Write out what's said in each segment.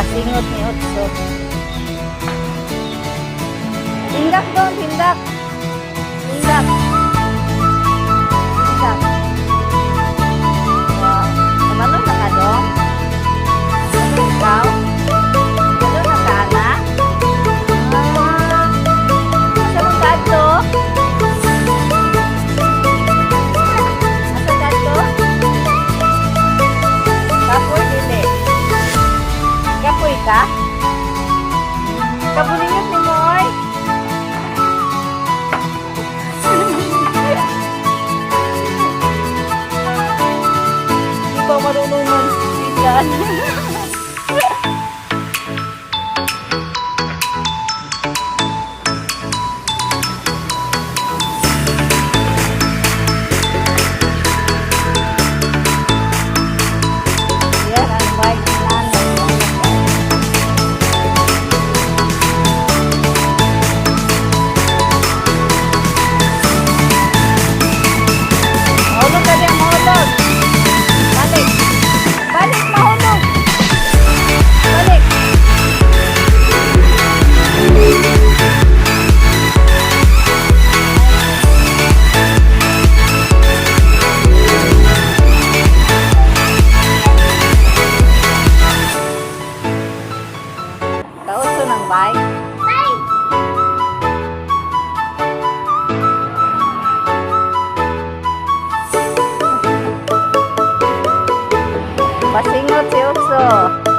Pasingot ni Otso. Tindak doon, tindak. Pasingot si Urso.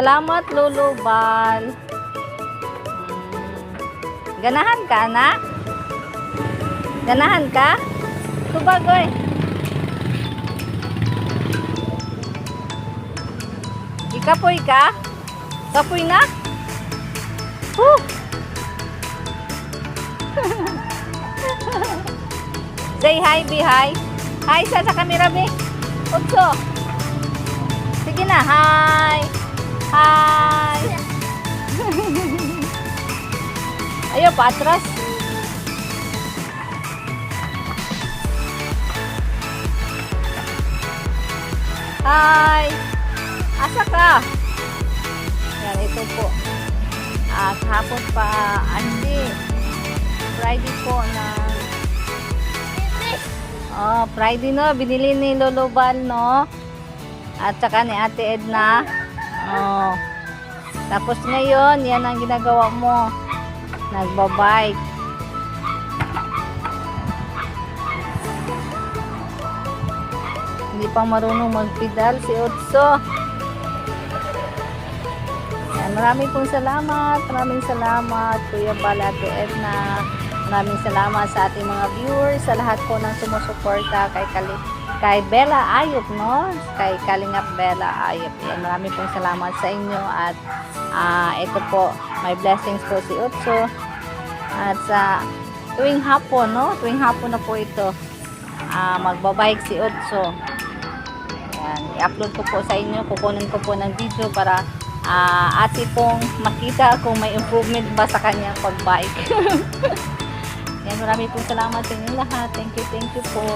Salamat, Lolo Bal. Hmm. Ganahan ka, na? Ganahan ka? Tubagoy. Ikapoy ka? Kapoy na? Whew! Say hi, be hi. Hi sa sa camera, be. Utso. Sige na. Hi. Ayo, patras. Hi. Asa ka? Yan, ito po. Ah, kahapon pa, Andi. Friday po na Oh, Friday no, binili ni Lolo Bal, no? At saka ni Ate Edna. Oh. Tapos ngayon, yan ang ginagawa mo. Nagbabike. Hindi pa marunong magpedal si Otso. Yan, maraming pong salamat. Maraming salamat, Kuya Bal, Ate Edna. Maraming salamat sa ating mga viewers, sa lahat po ng sumusuporta kay Kali kay Bella Ayop, no? Kay Kalingap Bella Ayop. Yan, maraming pong salamat sa inyo at ah, ito po, may blessings po si Utso. At sa tuwing hapon, no? Tuwing hapon na po ito, ah, magbabike si Utso. Yan, i-upload ko po sa inyo, kukunin ko po ng video para ah, ati pong makita kung may improvement ba sa kanyang pagbike. Yan, marami pong salamat sa inyo lahat. Thank you, thank you po.